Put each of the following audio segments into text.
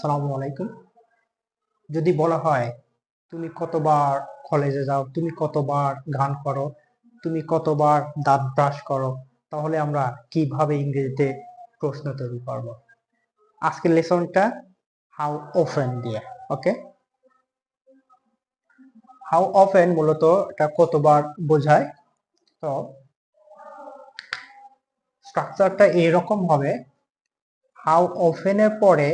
সালামু আলাইকুম। যদি বলা হয়, তুমি কতবার কলেজে যাও, তুমি কতবার গান করো, তুমি কতবার দাঁত ব্রাশ করো, তাহলে আমরা কীভাবে ইংরেজিতে প্রশ্ন তৈরি করব? আজকের লেসনটা হাউ অফেন দিয়ে ওকে হাউ অফেন মূলত এটা কতবার বোঝায়? তো স্ট্রাকচারটা এরকম হবে হাউ অফেনের পরে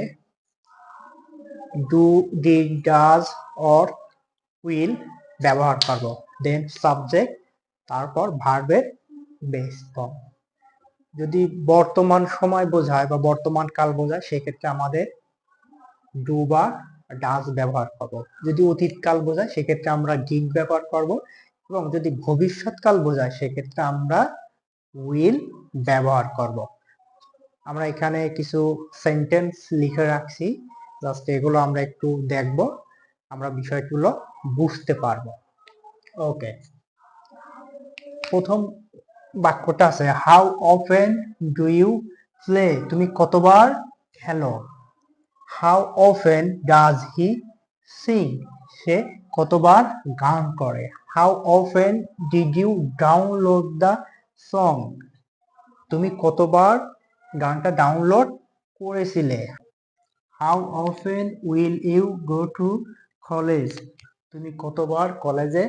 do did does or will ব্যবহার করব। দেন সাবজেক্ট তারপর ভার্বের বেস ফর্ম যদি বর্তমান সময় বোঝায় বা বর্তমান কাল বোঝায়, সেক্ষেত্রে আমাদের ডু বা ডাজ ব্যবহার করব। যদি অতীতকাল বোঝায়, সেক্ষেত্রে আমরা ডিড ব্যবহার করব এবং যদি ভবিষ্যৎকাল বোঝায়, সেক্ষেত্রে আমরা উইল ব্যবহার করব। আমরা এখানে কিছু সেন্টেন্স লিখে রাখছি। জাস্ট এগুলো আমরা একটু দেখব, আমরা বিষয়গুলো বুঝতে পারব। ওকে প্রথম বাক্যটা আছে how often do you play তুমি কতবার? খেলো how often does he sing সে কতবার গান করে? How often did you download the song তুমি কতবার গানটা ডাউনলোড করেছিলে? How often will you go to college তুমি কতবার কলেজে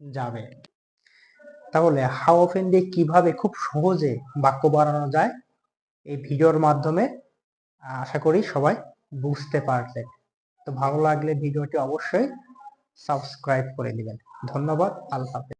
যাবে? তাহলে হাউ অফেন দিয়ে কীভাবে খুব সহজে বাক্য বানানো যায় এই ভিডিওর মাধ্যমে আশা করি সবাই বুঝতে পারছে তো ভালো লাগলে ভিডিওটি অবশ্যই সাবস্ক্রাইব করে দিবেন। ধন্যবাদ, আল্লাহ হাফেজ।